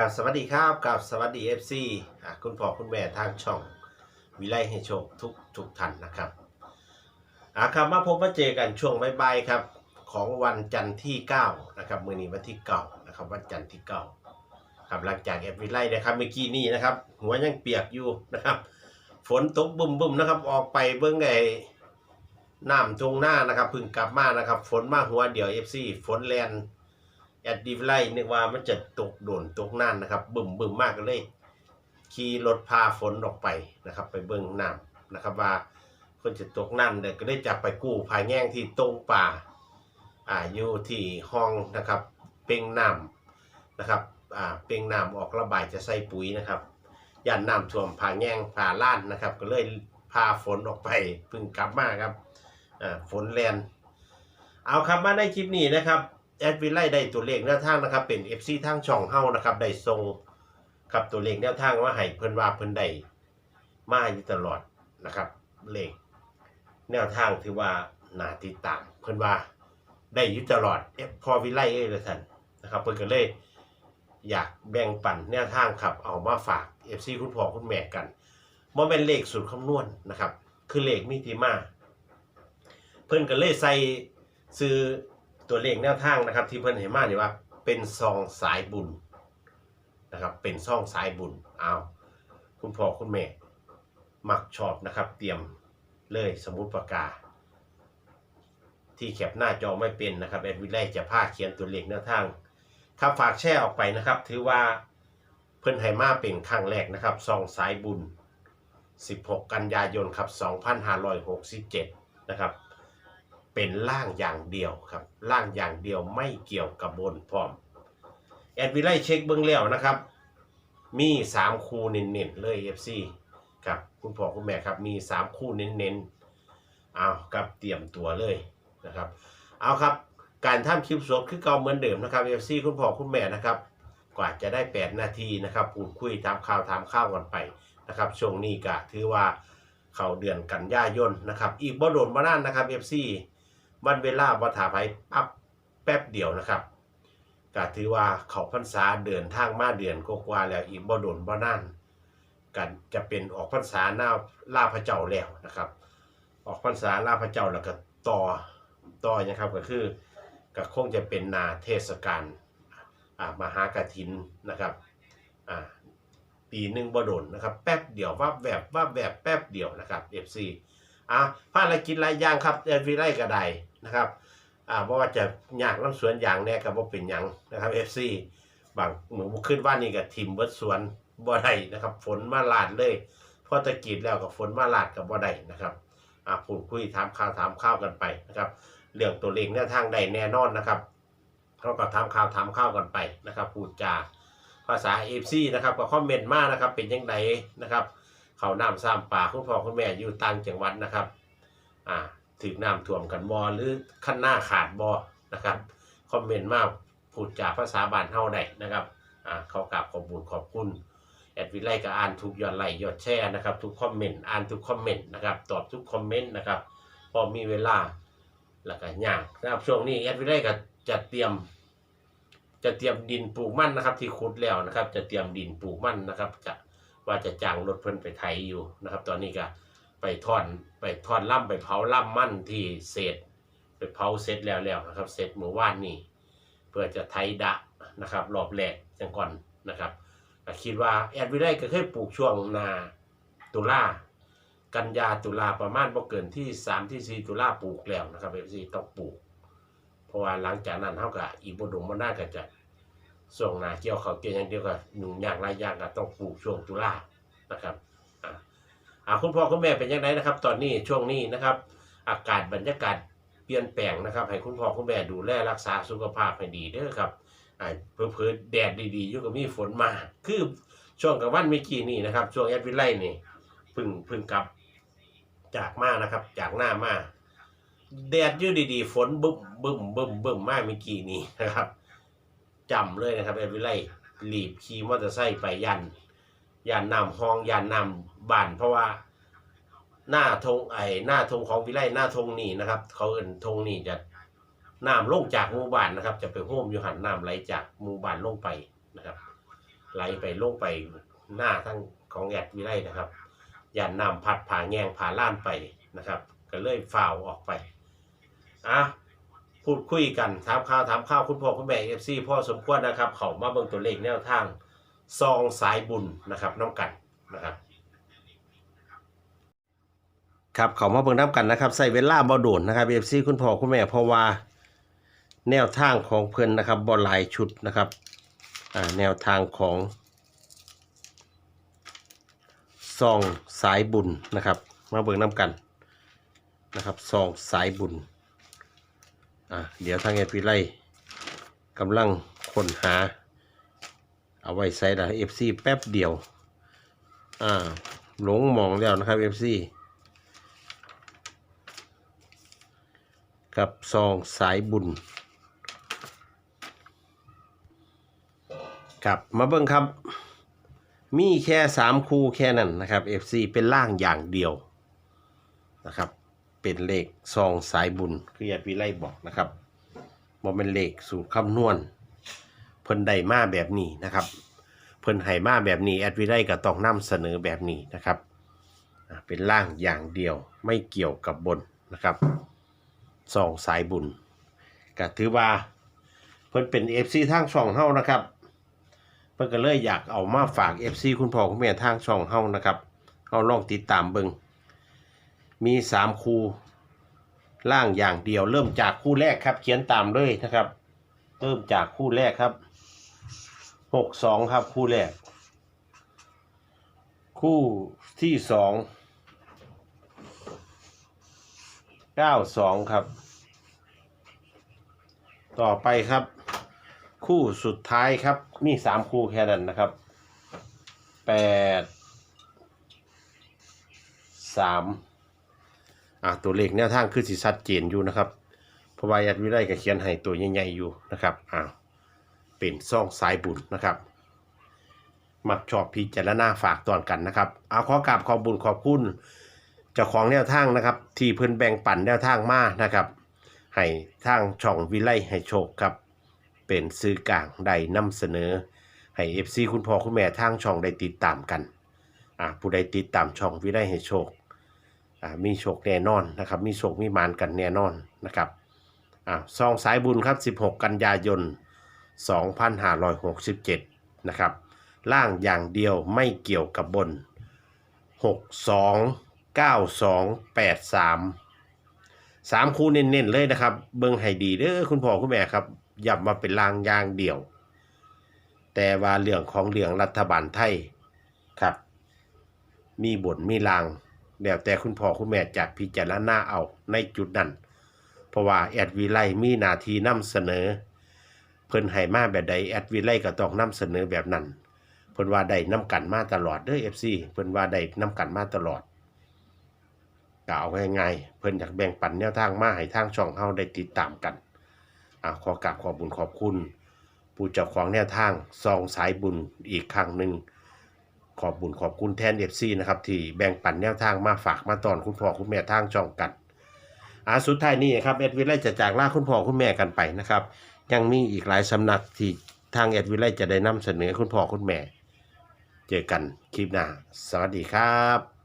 กับสวัสดีครับกับสวัสดี FC อะคุณพ่อคุณแม่ทางช่องวิไลให้โชคทุกทุกท่านนะครับอะครับมาพบมาเจอกันช่วงบ่ายๆครับของวันจันทร์ที่9นะครับมือนี้วันที่9นะครับวันจันทร์ที่9ครับหลังจากแอดวิไลนะครับเมื่อกี้นี้นะครับ หัวยังเปียกอยู่นะครับ ฝนตกบึมๆนะครับออกไปเบื้องไงน้ำทงหน้านะครับพึ่งกลับมานะครับ ฝนมาหัวเดียว FC ฝนแลน อดดิฟไลนึกว่ามันจะตกโดนตกนั่นนะครับ บึมบึมมากเลย ขี่รถพาฝนออกไปนะครับ ไปเบิ้งน้ำนะครับว่าคนจะตกนั่นเด็กก็ได้จับไปกู้ภายแง่งที่ตรงป่าอ่าอยู่ที่ห้องนะครับ เป่งน้ำนะครับอ่าเป่งน้ำออกระบายจะใส่ปุ๋ยนะครับย่านน้ำท่วมผาแง่งผาล้านนะครับ ก็เลยพาฝนออกไปเพึ่งกลับมาครับอ่าฝนแลนเอาครับมาในคลิปนี้นะครับ แอดวิไลได้ตัวเลขแนวทางนะครับ เป็น FC ทางช่องเฮานะครับได้ส่งครับตัวเลขแนวทางมาให้เพิ่นว่าเพิ่นได้มาอยู่ตลอดนะครับเลขแนวทางถือว่านาติดตามเพิ่นว่าได้อยู่ตลอดเอฟพอวิไลเอ้ยละท่านนะครับเพิ่นก็เลยอยากแบ่งปันแนวทางครับเอามาฝาก FC คุณพ่อคุณแม่กันบ่เป็นเลขสูตรคำนวณนะครับ คือเลขมิติมาเพิ่นก็เลยใส่ซื้อ ตัวเลขแนวทางนะครับ ที่เพิ่นให้มานี่ว่า เป็นซองสายบุญนะครับ เป็นซองสายบุญเอาคุณพ่อคุณแม่ มักชอบนะครับ เตรียมเลยสมุดปากกา ที่แคปหน้าจอไม่เป็นนะครับแอดวิไลจะพาเขียนตัวเลขแนวทางครับฝากแชร์ออกไปนะครับ ถือว่าเพิ่นให้มาเป็นครั้งแรกนะครับซองสายบุญ 16 กันยายนครับ 2567 นะครับ เป็นล่างอย่างเดียวครับ ล่างอย่างเดียวไม่เกี่ยวกับบนพร้อม แอดวิไลเช็คเบื้องแล้วนะครับ มี3คู่เน้นๆเลย FC ครับคุณพ่อคุณแม่ครับมี3คู่เน้นๆเอากับเตรียมตัวเลยนะครับ เอาครับการทำคลิปสดคือเก่าเหมือนเดิมนะครับ FC คุณพ่อคุณแม่นะครับกว่าจะได้ 8 นาทีนะครับพูดคุยถามข่าวถามข้าวกันไปนะครับช่วงนี้ก็ถือว่าเข้าเดือนกันยายนนะครับ อีกบ่โดนบ่นานนะครับ FC วันเวลาวัฏาภัยปั๊บแป๊บเดียวนะครับก็ถือว่าเขาพรรษาเดินทางมาเดือนกว่าแล้วอีกบ่โดนบ่นานกันจะเป็นออกพรรษาหน้าล่าพระเจ้าแล้วนะครับ ออกพรรษาล่าพระเจ้าแล้วก็ต่อต่อนะครับก็คือก็คงจะเป็นนาเทศกาลอ่ามหากฐินนะครับอ่าปีหนึ่งบ่โดนนะครับ แป๊บเดียวว่าแวบว่าแวบแป๊บเดียวนะครับ FC อะภารกิจหลายอย่างครับเอฟวีไลก็ได้ นะครับอ่าเพราะว่าจะยากน้ำสวนอย่างแน่ก็บ่เป็นหยังนะครับ FC บางเหมือนขึ้นว่านี่ก็ทิมเบิร์ดสวนบ่ได้นะครับ ฝนมาลาดเลยพอตะกี้แล้วก็ฝนมาลาดกับบ่ได้นะครับอ่าพูดคุยถามข่าวถามข้าวกันไปนะครับเรื่องตัวเลขแนวทางใดแน่นอนนะครับเขาก็ถามข่าวถามข้าวกันไปนะครับพูดจาภาษา FC นะครับก็คอมเมนต์มานะครับ เป็นยังไงนะครับ เขาน้ำซ้ำป่าคุณพ่อคุณแม่อยู่ต่างจังหวัดนะครับ อ่า ถึงน้ำท่วมกันบอหรือขั้นหน้าขาดบอนะครับคอมเมนต์มาพูดจากภาษาบ้านเฮาได้นะครับอ่าเขากราบขอบคุณขอบคุณแอดวิไลก็อ่านทุกยอดไลค์ยอดแชร์นะครับทุกคอมเมนต์อ่านทุกคอมเมนต์นะครับตอบทุกคอมเมนต์นะครับพอมีเวลาแล้วก็ย่างนะครับช่วงนี้แอดวิไลก็จะเตรียม จะเตรียมดินปลูกมั่นนะครับ ที่ขุดแล้วนะครับ จะเตรียมดินปลูกมั่นนะครับ จะว่าจะจ้างรถเพิ่นไปไถอยู่นะครับ ตอนนี้ก็ ไปทอนไปทอนล่ำไปเผาล่ำมั่นที่เศษไปเผาเสร็จแล้วแล้วนะครับเสร็จเมื่อวานนี้เพื่อจะไถดะนะครับรอบแรกจังก่อนนะครับคิดว่าแอดวิไลก็เคยปลูกช่วงนาตุลากันยาตุลาประมาณบ่เกินที่3ที่4ตุลาปลูกแล้วนะครับเอฟซีต้องปลูก เพราะว่าหลังจากนั้นเท่ากับอีกบดมมันน่าก็จะส่วงนาเกี่ยวเขาเกี่ยวอย่างเดียวกับหนุ่งยากหลายางก็ต้องปลูกช่วงตุลานะครับ อ่าคุณพ่อคุณแม่เป็นยังไงนะครับ ตอนนี้ช่วงนี้นะครับ อากาศบรรยากาศเปลี่ยนแปลงนะครับ ให้คุณพ่อคุณแม่ดูแลรักษาสุขภาพให้ดีเด้อครับอ่าเพิ่อแดดดีๆอยู่กับมีฝนมาคือช่วงกลางวันเมื่อกี้นี่นะครับ ช่วงแอดวิไลนี่เพึ่งเพึ่งกลับจากมานะครับ จากหน้ามาแดดยู่ดีๆ ฝนบึ้มบึ้มบึ้มบึ้มมาเมื่อกี้นี้นะครับจำเลยนะครับแอดวิไลรีบขี่มอเตอร์ไซค์ไปยัน ยันนำห้องยันนำบ้าน เพราะว่าหน้าธงไอ้หน้าธงของวิไลหน้าธงนี่นะครับ เขาเอินธงนี่จะน้ำลงจากหมู่บ้านนะครับ จะไปโฮมอยู่หันน้ำไหลจากหมู่บ้านลงไปนะครับ ไหลไปลงไปหน้าทั้งของแอดวิไลนะครับย่านน้ำพัดผ่าแยงผ่าล้านไปนะครับ ก็เลยฝ่าวออกไปอะพูดคุยกันถามข่าวถามข้าวคุณพ่อคุณแม่เอฟซีพ่อสมควรนะครับ เขามาเบิ่งตัวเลขแนวทาง ซองสายบุญนะครับน้องกันนะครับครับเขามาเบิ่งน้ำกันนะครับใส่เวลาบ่โดนนะครับเอฟซีคุณพ่อคุณแม่เพราะว่าแนวทางของเพิ่อนนะครับบ่หลายชุดนะครับอ่าแนวทางของซองสายบุญนะครับ มาเบิ่งน้ำกันนะครับซองสายบุญอ่าเดี๋ยวทางเอพีไลกำลังค้นหา เอาไว้ใส่ละเอฟซีแป๊บเดียว อ่า หลงมองแล้วนะครับเอฟซีกับซองสายบุญครับมาเบิ่งครับ มีแค่สามคู่แค่นั้นนะครับ FC เป็นล่างอย่างเดียวนะครับ เป็นเลขซองสายบุญคือญาติวิไล่บอกนะครับบ่เป็นเลขสูตรคำนวณ พิ่นได้มาแบบนี้นะครับ เพิ่นให้มาแบบนี้แอดวิไลก็ต้องนำเสนอแบบนี้นะครับ เป็นล่างอย่างเดียวไม่เกี่ยวกับบนนะครับซองสายบุญก็ถือว่าเพิ่นเป็น FC ทางช่องเฮานะครับ เพิ่นก็เลยอยากเอามาฝาก FC คุณพ่อคุณแม่ทางช่องเฮานะครับเฮาลองติดตามเบิงมี3คู่ล่างอย่างเดียว เริ่มจากคู่แรกครับ เขียนตามเลยนะครับ เริ่มจากคู่แรกครับ 62ครับคู่แรก คู่ที่สอง92ครับ ต่อไปครับ คู่สุดท้ายครับ มีสามคู่แค่นั้นนะครับแปดสามอะตัวเลขแนวทางคือสิชัดเจนอยู่นะครับเพราะว่ายัดวิไลก็เขียนให้ตัวใหญ่ๆอยู่นะครับอ่า เป็นซ่องสายบุญนะครับ มักชอบพิจารณาฝากตอนกันนะครับ เอาขอกราบขอบบุญขอบคุณเจ้าของแนวทางนะครับ ที่เพิ่นแบ่งปันแนวทางมานะครับ ให้ทางช่องวิไลให้โชคครับ เป็นสื่อกลางได้นำเสนอ ให้ FC คุณพ่อคุณแม่ทางช่องได้ติดตามกันอ่าผู้ใดติดตามช่องวิไลให้โชคอ่ามีโชคแน่นอนนะครับ มีโชคมีมานกันแน่นอนนะครับอ่าซองสายบุญครับ 16 กันยายน 2567 นะครับ ล่างอย่างเดียวไม่เกี่ยวกับบน 62 92 83สามคู่เน้นๆเลยนะครับ เบิ่งให้ดีเด้อคุณพ่อคุณแม่ครับย้ำมาเป็นลางอย่างเดียว แต่ว่าเรื่องของเรื่องรัฐบาลไทยครับ มีบทมีลางแล้วแต่คุณพ่อคุณแม่จะพิจารณาเอาในจุดนั้น เพราะว่าแอดวีไลมีหนาทีนำเสนอ เพิ่นให้มาแบบใดแอดวีไลก็ต้องนำเสนอแบบนั้นเพิ่นว่าได้นํกันมาตลอดเด้อ FC เพิ่นว่าได้นํกันมาตลอดกล่าวง่ายๆเพิ่นอยากแบ่งปันแนวทางมาให้ทางช่องเฮาได้ติดตามกันอ่าขอกราบขอบบุญขอบคุณ ผู้เจ้าของแนวทางซองสายบุญอีกครั้งหนึ่งขอบบุญขอบคุณแทน FC นะครับที่แบ่งปันแนวทางมาฝากมาตอนคุณพ่อคุณแม่ทางช่องกันอ่าสุดท้ายนี้ครับเอ็ดวิไลจะจากลาคุณพ่อคุณแม่กันไปนะครับ ยังมีอีกหลายสำนักที่ทางเอ็ดวิไลจะได้นำเสนอคุณพ่อคุณแม่ เจอกันคลิปหน้า สวัสดีครับ